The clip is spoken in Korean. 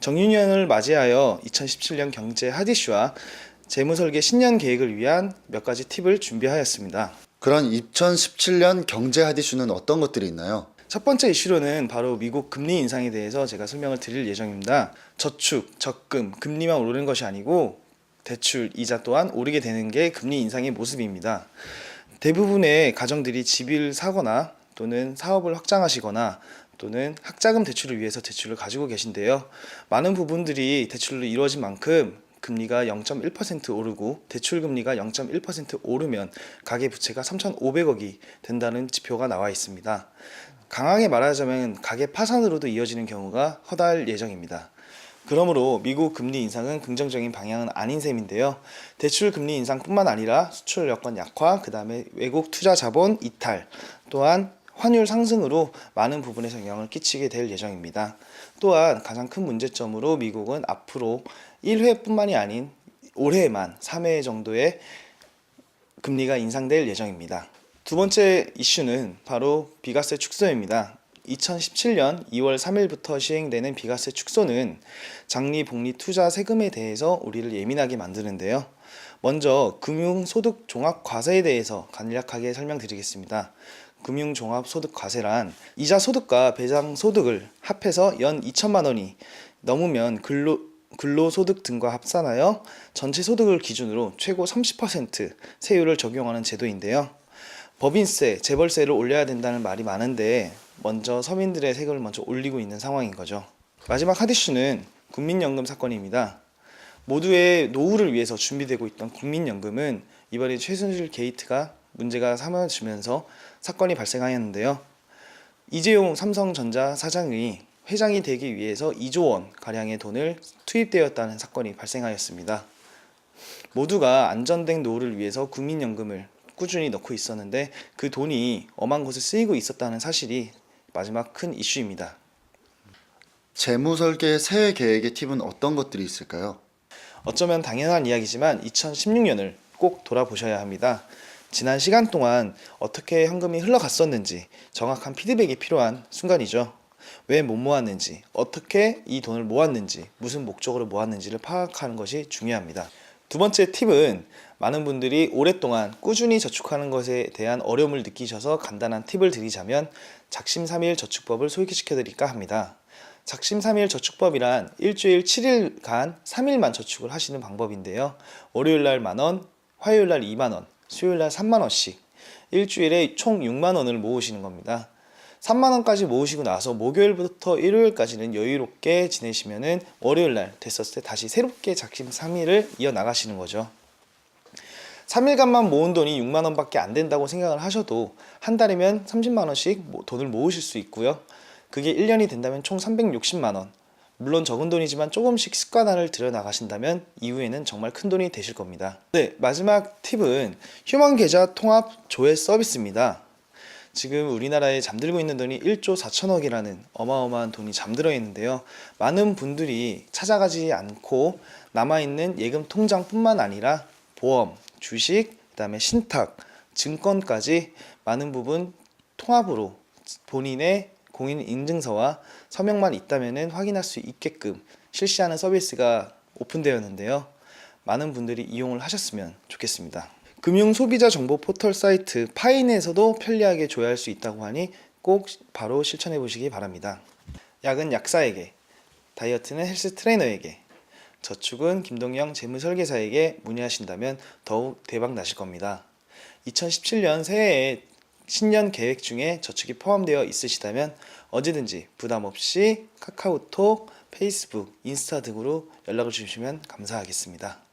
정유년을 맞이하여 2017년 경제 핫이슈와 재무설계 신년 계획을 위한 몇 가지 팁을 준비하였습니다. 그런 2017년 경제 하디슈는 어떤 것들이 있나요? 첫 번째 이슈로는 바로 미국 금리 인상에 대해서 제가 설명을 드릴 예정입니다. 저축, 적금, 금리만 오르는 것이 아니고 대출, 이자 또한 오르게 되는 게 금리 인상의 모습입니다. 대부분의 가정들이 집을 사거나 또는 사업을 확장하시거나 또는 학자금 대출을 위해서 대출을 가지고 계신데요. 많은 부분들이 대출로 이루어진 만큼 금리가 0.1% 오르고 대출 금리가 0.1% 오르면 가계 부채가 3,500억이 된다는 지표가 나와 있습니다. 강하게 말하자면 가계 파산으로도 이어지는 경우가 허다할 예정입니다. 그러므로 미국 금리 인상은 긍정적인 방향은 아닌 셈인데요. 대출 금리 인상뿐만 아니라 수출 여건 약화, 그 다음에 외국 투자 자본 이탈, 또한 환율 상승으로 많은 부분에서 영향을 끼치게 될 예정입니다. 또한 가장 큰 문제점으로 미국은 앞으로 1회뿐만이 아닌 올해에만 3회 정도의 금리가 인상될 예정입니다. 두 번째 이슈는 바로 비과세 축소입니다. 2017년 2월 3일부터 시행되는 비과세 축소는 장리 복리 투자 세금에 대해서 우리를 예민하게 만드는데요. 먼저 금융소득 종합 과세에 대해서 간략하게 설명드리겠습니다. 금융종합소득과세란 이자 소득과 배당 소득을 합해서 연 2천만 원이 넘으면 근로 근로소득 등과 합산하여 전체 소득을 기준으로 최고 30% 세율을 적용하는 제도인데요. 법인세, 재벌세를 올려야 된다는 말이 많은데 먼저 서민들의 세금을 먼저 올리고 있는 상황인 거죠. 마지막 하디슈는 국민연금 사건입니다. 모두의 노후를 위해서 준비되고 있던 국민연금은 이번에 최순실 게이트가 문제가 삼아지면서 사건이 발생하였는데요. 이재용 삼성전자 사장이 회장이 되기 위해서 2조 원 가량의 돈을 투입되었다는 사건이 발생하였습니다. 모두가 안전된 노후를 위해서 국민연금을 꾸준히 넣고 있었는데 그 돈이 엄한 곳에 쓰이고 있었다는 사실이 마지막 큰 이슈입니다. 재무 설계 새해 계획의 팁은 어떤 것들이 있을까요? 어쩌면 당연한 이야기지만 2016년을 꼭 돌아보셔야 합니다. 지난 시간 동안 어떻게 현금이 흘러갔었는지 정확한 피드백이 필요한 순간이죠. 왜 못 모았는지, 어떻게 이 돈을 모았는지, 무슨 목적으로 모았는지를 파악하는 것이 중요합니다. 두 번째 팁은 많은 분들이 오랫동안 꾸준히 저축하는 것에 대한 어려움을 느끼셔서 간단한 팁을 드리자면 작심삼일 저축법을 소개시켜 드릴까 합니다. 작심삼일 저축법이란 일주일 7일간 3일만 저축을 하시는 방법인데요. 월요일 날 만원, 화요일 날 2만 원, 수요일 날 3만 원씩 일주일에 총 6만 원을 모으시는 겁니다. 3만 원까지 모으시고 나서 목요일부터 일요일까지는 여유롭게 지내시면은 월요일 날 됐었을 때 다시 새롭게 작심 3일을 이어 나가시는 거죠. 3일간만 모은 돈이 6만 원밖에 안 된다고 생각을 하셔도 한 달이면 30만 원씩 모- 돈을 모으실 수 있고요. 그게 1년이 된다면 총 360만 원. 물론 적은 돈이지만 조금씩 습관화를 들여 나가신다면 이후에는 정말 큰 돈이 되실 겁니다. 네, 마지막 팁은 휴먼 계좌 통합 조회 서비스입니다. 지금 우리나라에 잠들고 있는 돈이 1조 4천억이라는 어마어마한 돈이 잠들어 있는데요. 많은 분들이 찾아가지 않고 남아있는 예금 통장뿐만 아니라 보험, 주식, 그다음에 신탁, 증권까지 많은 부분 통합으로 본인의 공인 인증서와 서명만 있다면 확인할 수 있게끔 실시하는 서비스가 오픈되었는데요. 많은 분들이 이용을 하셨으면 좋겠습니다. 금융 소비자 정보 포털 사이트 파인에서도 편리하게 조회할 수 있다고 하니 꼭 바로 실천해 보시기 바랍니다. 약은 약사에게, 다이어트는 헬스 트레이너에게, 저축은 김동영 재무설계사에게 문의하신다면 더욱 대박 나실 겁니다. 2017년 새해에 신년 계획 중에 저축이 포함되어 있으시다면 언제든지 부담 없이 카카오톡, 페이스북, 인스타 등으로 연락을 주시면 감사하겠습니다.